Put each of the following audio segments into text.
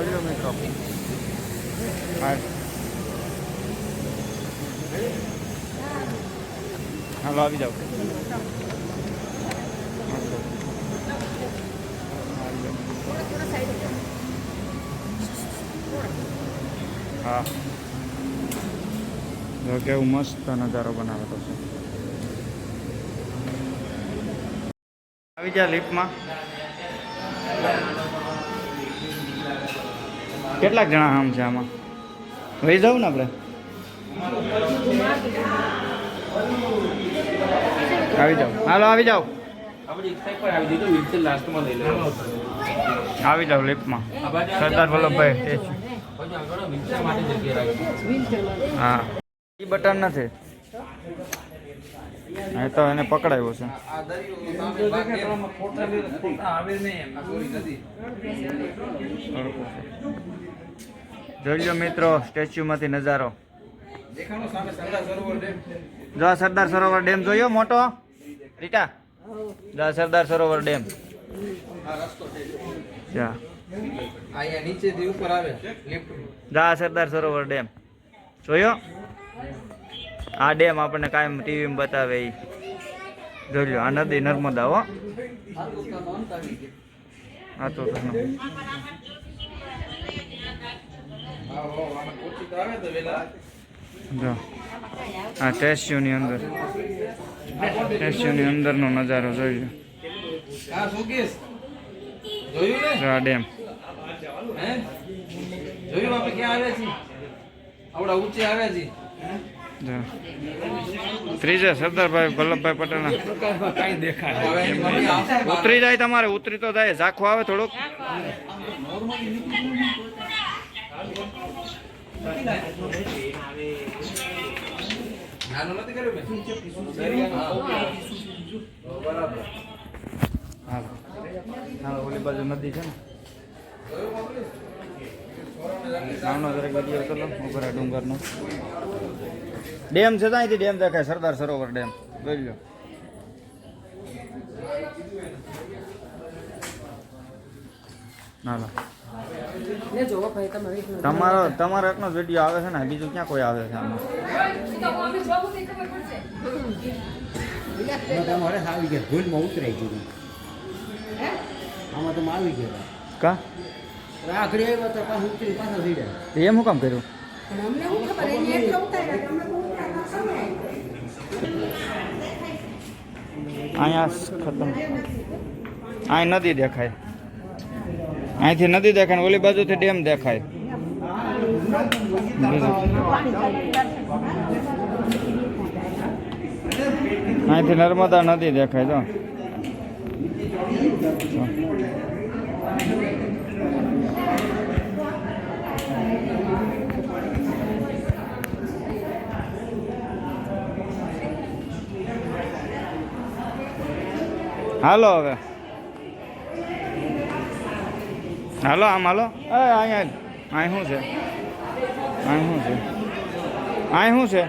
મિત્રો હા હાલો આવી જાઓ હા જો કેવું મસ્ત નજારો બનાવેલો છે આવી જા લિફ્ટમાં કેટલાક જણા આમ છે આમાં? વહી જવું ને આપણે. આવી જાઓ. હાલો આવી જાઓ. આવી જાઓ લિફ્ટમાં સરદાર વલ્લભભાઈ હા. એ બટન નથી. એ તો એને પકડાયો છે. જોઈ મિત્રો નજારો સરદાર સરોવર ડેમ જો સરદાર સરોવર ડેમ જોયો મોટો? રીટા? જો સરદાર સરોવર ડેમ. જા. સરદાર સરોવર ડેમ. જોયો? આ ડેમ આપણને કાયમ ટીવીમાં બતાવે એ જોઈ લો આ નદી નર્મદા હો. આ તો જો, આ સ્ટેચ્યુની અંદર. સ્ટેચ્યુની અંદરનો નજારો જોઈ લો આ ડેમ. આવડા ઊંચે આવ્યા છીએ ત્રીજે સરદારભાઈ વલ્લભભાઈ બહાર. ઉતરી જાય તમારે ઉતરી તો થાય ઝાખું આવે થોડુંક. ઓલી બાજુ નદી છે ને. નાનો જરાક વીડિયો કરો ઉપર ડુંગરનો. ડેમ છે ત્યાંથી ડેમ દેખાય સરદાર સરોવર ડેમ. જોઈ લો. તમારો તમારો એકનો જ વીડિયો આવે છે ને બીજું ક્યાં કોઈ આવે છે આમાં? આવી ગયા ભૂલમાં ઉતરાઈ ગયું. આમાં તમે આવી ગયા. કા? આખરી આવ્યા તો પાછું ઉતરી પાછા એમ શું કામ કર્યું? અહીંયા ખતમ. અહીં નદી દેખાય. અહીંથી નદી દેખાય, ઓલી બાજુથી ડેમ દેખાય. અહીંથી નર્મદા નદી દેખાય તો હાલો હવે. હાલો આમ હાલો. એ અહીંયા અહીં શું છે? અહીં શું છે? અહીં શું છે?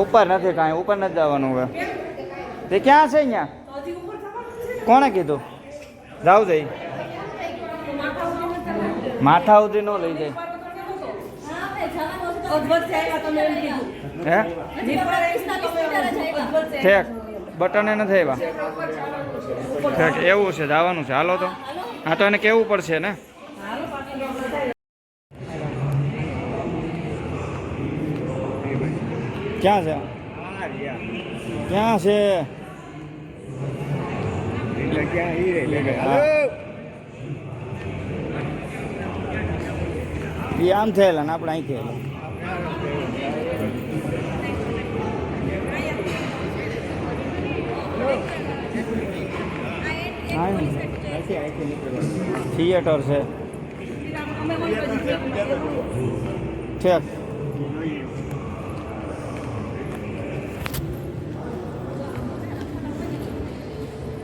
ઉપર નથી કાંઈ ઉપર નથી જવાનું હવે. તે ક્યાં છે અહીંયા? કોણે કીધું? જાવ જઈ. માથા સુધી ન લઈ જાય. ઠેક. બટને નથી આવ્યા. ઠેક એવું છે જવાનું છે. હાલો તો. હા તો એને કેવું પડશે ને? ક્યાં છે? ક્યાં છે? એ આમ થયેલા ને આપણે અહીં થયેલા થિયેટર છે. ઠેક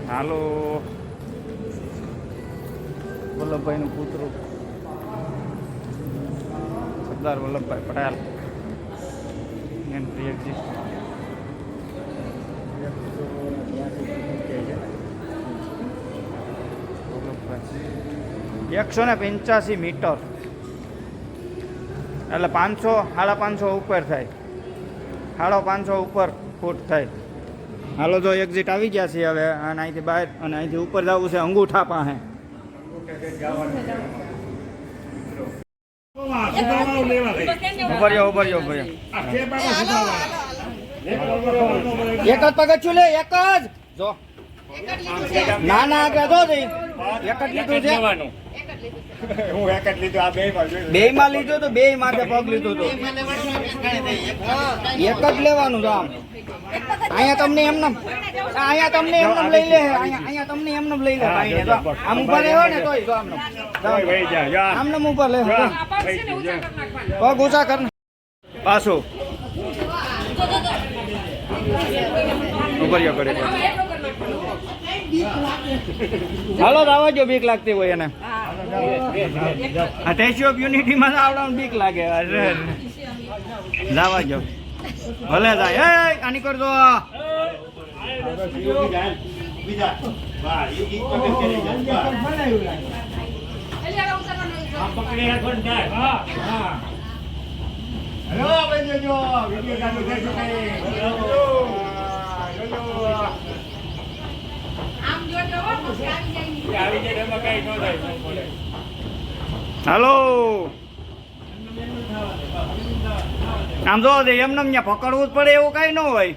હાલો. વલ્લભભાઈનું પુત્ર. સરદાર વલ્લભભાઈ પટેલ એકસો ને પંચ્યાસી મીટર એટલે પાંચસો સાડા પાંચસો ઉપર થાય સાડો પાંચસો ઉપર ફૂટ થાય હાલો જો એક્ઝિટ આવી ગયા છે હવે અને અહીંથી બહાર અને અહીંથી ઉપર જવું છે અંગૂઠા પાસે એક જ પગથિયું લે, એક જ. જો. ના ના આગળ જો એક જ લીધું છે. બે માં લીધું તો બે માથે પગ લીધું તો. એક જ લેવાનું છે આમ. અહીંયા તમને એમને અહીંયા તમને એમને લઈ લે અહીંયા અહીંયા તમને એમને લઈ લે આમ ઉપર લેવો ને તોય જો આમને. આમને ઉપર લે. પગ ઊંચા કર પાછું. ઉપર યો કરે હાલો દાવા જો બીક લાગતી હોય એને. આ સ્ટેચ્યુ ઓફ યુનિટી માં આવડાનું બીક લાગે. અરે દાવા જો. ભલે જાય. એ આની કરજો હાલો આમ જો એમને ત્યાં પકડવું જ પડે એવું કઈ ન હોય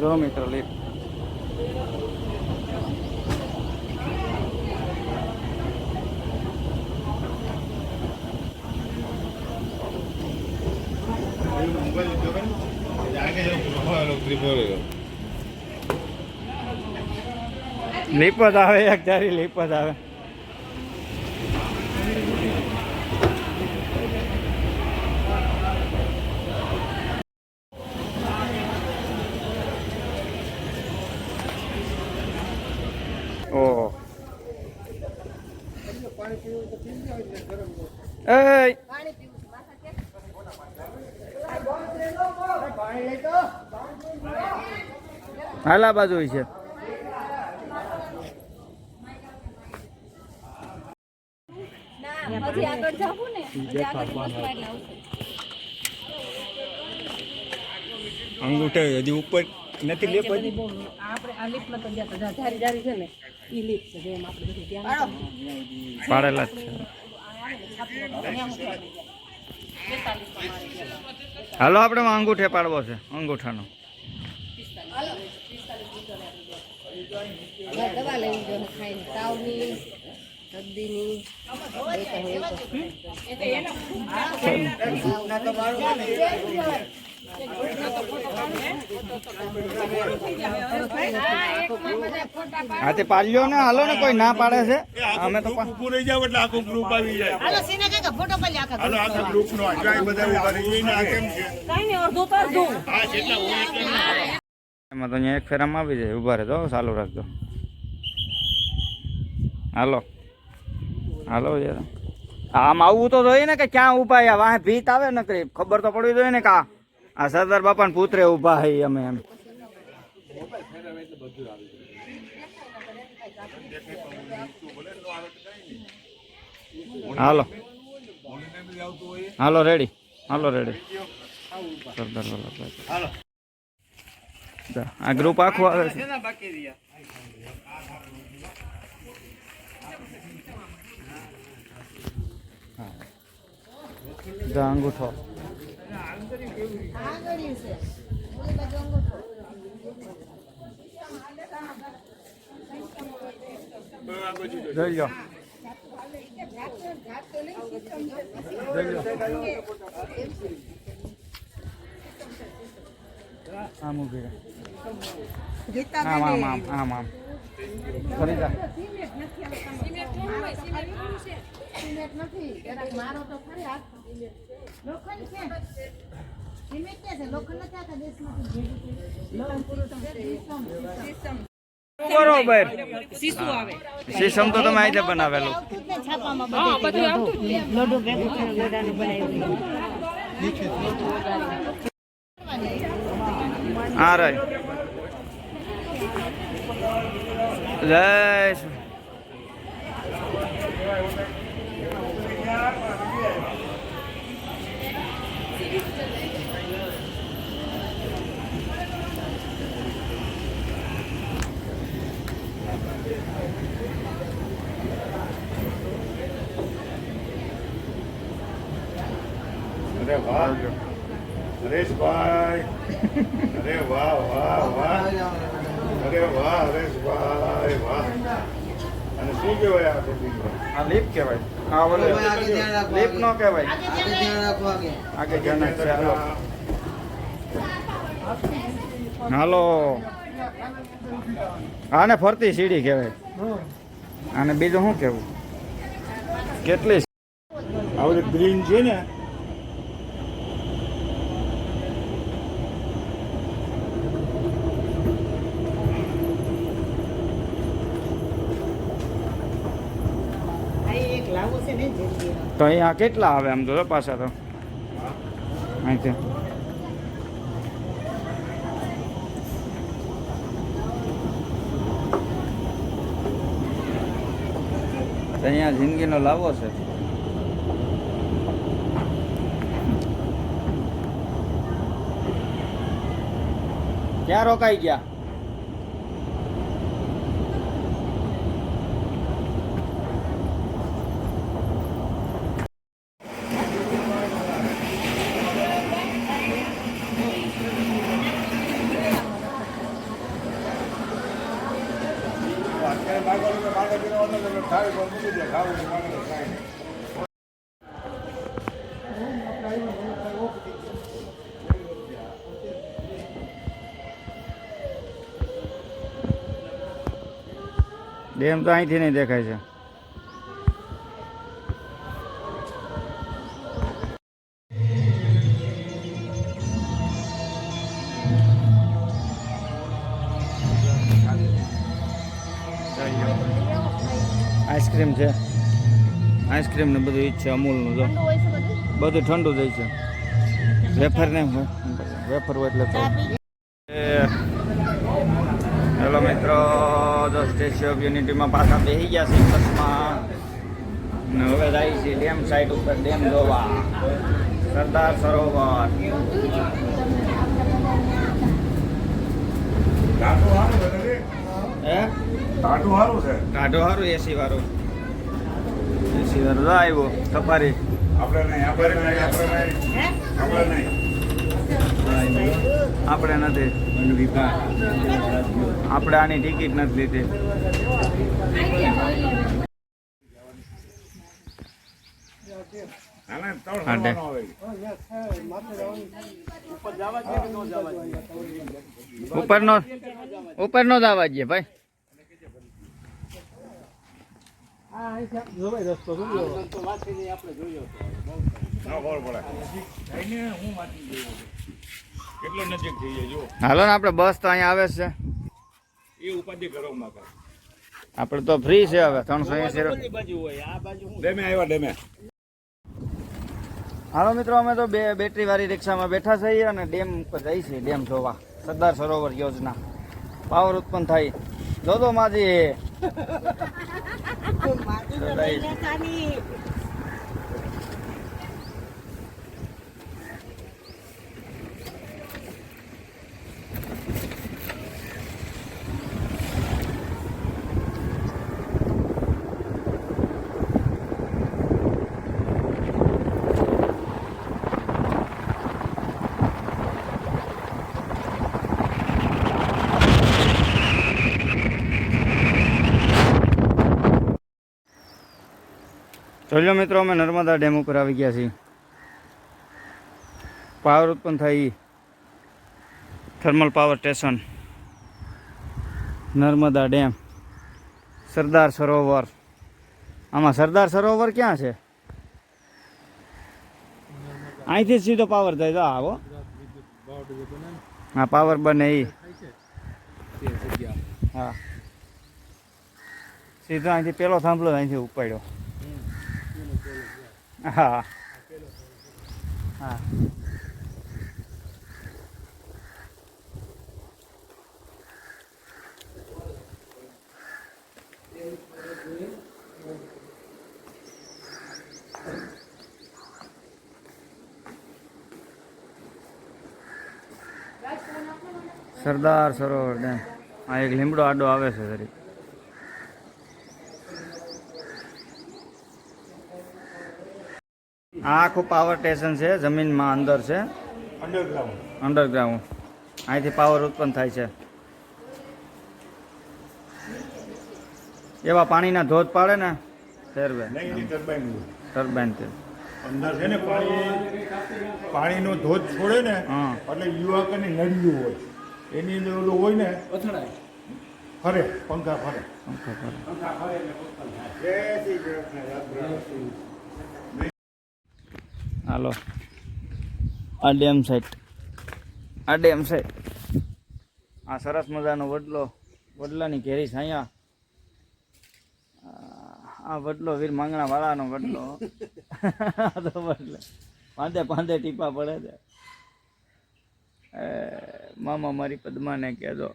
જો મિત્ર લીટ લીપ જ આવે એક તારી લીપ જ આવે હાલા બાજુ છે. એટલે આવશે. અંગૂઠે હજી ઉપર નથી લે પછી આપણે આ લીફમાં તો ગયા હતા ધારી ધારી છે ને ઈ લીપ છે જેમ આપણે બધું ધ્યાન પાડેલા જ છે. હાલો આપણે અંગૂઠે પાડવો છે અંગૂઠાનો. દવા લેવી જોઈએ ખાઈને. તાવની શરદીની તો તો. હા તે પાડ્યો ને હાલો ને કોઈ ના પાડે છે. અમે તો ઊભું રહી જાવ એટલે આખું ગ્રુપ આવી જાય. હાલો આખા ગ્રુપ નો આ બધા ઊભા રહી. આ કેમ છે? આ જેટલા હોય એટલા એમાં તો અહીંયા એક ફેરામાં આવી જાય ઊભા રહેજો ચાલુ રાખજો હાલો હાલો યાર આમ આવવું તો જોઈએ ને કે ક્યાં ઊભા યા વાહે ભીત આવે ને કરી ખબર તો પડવી જોઈએ ને કે આ આ સરદાર બાપાને પુત્રે ઊભા હે અમે એમ હાલો હાલો રેડી હાલો રેડી સરદાર વલ્લભભાઈ જા, આ ગ્રુપ આખું આવે છે. અંગૂઠો. જોઈ લો આમ ઊભી આમ આમ આમ આમ આમ. ફરી જા સિમેન્ટ નથી. એટલે મારો તો ખરી હાથ. લોખંડ જય શ્રી- અરે વાહ હરેશભાઈ અરે વાહ વાહ વાહ અરે વાહ હરેશભાઈ વાહ અને શું કહેવાય આ ટોપીમાં? કહેવાય. આ ઓલે લીપ નો કહેવાય. આગળ ધ્યાન હાલો. આને ફરતી સીડી કહેવાય. આને બીજું શું કહેવું? કેટલી આ બધું ગ્રીન છે ને એક લાવું છે ને જલ્દી તો અહીંયા કેટલા આવે આમ તો પાછા તો. અહીંથી. અહીંયા જિંદગીનો લાવો છે. ક્યાં રોકાઈ ગયા? ડેમ તો અહીંથી નહીં દેખાય છે. આઈસ્ક્રીમ છે. આઈસ્ક્રીમ ને બધું ઈ છે અમૂલનું જો. બધું? ઠંડુ જ છે. વેફર ને વેફર હોય એટલે તો. હેલો મિત્રો જો સ્ટેચ્યુ ઓફ યુનિટીમાં પાછા બેસી ગયા છે બસમાં. ને હવે જાય છે ડેમ સાઈડ ઉપર ડેમ જોવા. સરદાર સરોવર. ટાટું સારું છે ટાટું સારું કાઢો સારું એસી વાળું. આવ્યો સફારી આપણે નથી. આપણે આની ટિકિટ નથી લીધી. ઉપર નો ઉપર નો ઉપરનો ઉપરનો જ આવવા દે ભાઈ. ન ખબર પડે એને હું વાંચી ગયો કેટલો નજીક થઈ જાય જો હાલો ને, આપણે બસ તો અહીંયા આવે છે. આપણે તો ફ્રી છે હવે, ત્રણસો એસી હાલો મિત્રો, અમે તો બે બેટરી વાળી રિક્ષામાં બેઠા છીએ અને ડેમ ઉપર જઈ છીએ ડેમ જોવા. સરદાર સરોવર યોજના. પાવર ઉત્પન્ન થાય. คุณมาที่นี่นะคะนี่ લો મિત્રો, અમે નર્મદા ડેમ ઉપર આવી ગયા છીએ. પાવર ઉત્પન્ન થાય thermal power station Narmada dam. Sardar Sarovar. આમાં સરદાર સરોવર ક્યાં છે? અહીંથી સીધો પાવર થાય તો આવો. હા પાવર બને એ હા. સીધો અહીંથી પેલો થાંભલો અહીંથી ઉપાડ્યો. હા. હા. સરદાર સરોવર ડેમ. આ એક લીમડો આડો આવે છે જરીક આ આખું પાવર સ્ટેશન છે જમીનમાં અંદર છે. અંડરગ્રાઉન્ડ અંડરગ્રાઉન્ડ અહીંથી પાવર ઉત્પન્ન થાય છે. એવા પાણીના ધોધ પાડે ને ફેરવે. ટર્બાઇન તે અંદર છે ને પાણી પાણીનો ધોધ છોડે ને હા. એટલે યુવાકની નળીઓ હોય. એની અંદર ઓલું હોય ને ફરે પંખા ફરે. હાલો. આ ડેમ સાઈડ આ ડેમ સાઈડ આ સરસ મજાનો વડલો, વડલાની ઘેરી છાયા આ વડલો વીર માંગણા વાળાનો વડલો. પાંદે પાંદે ટીપા પડે છે. મામા મારી પદ્માને કહેજો.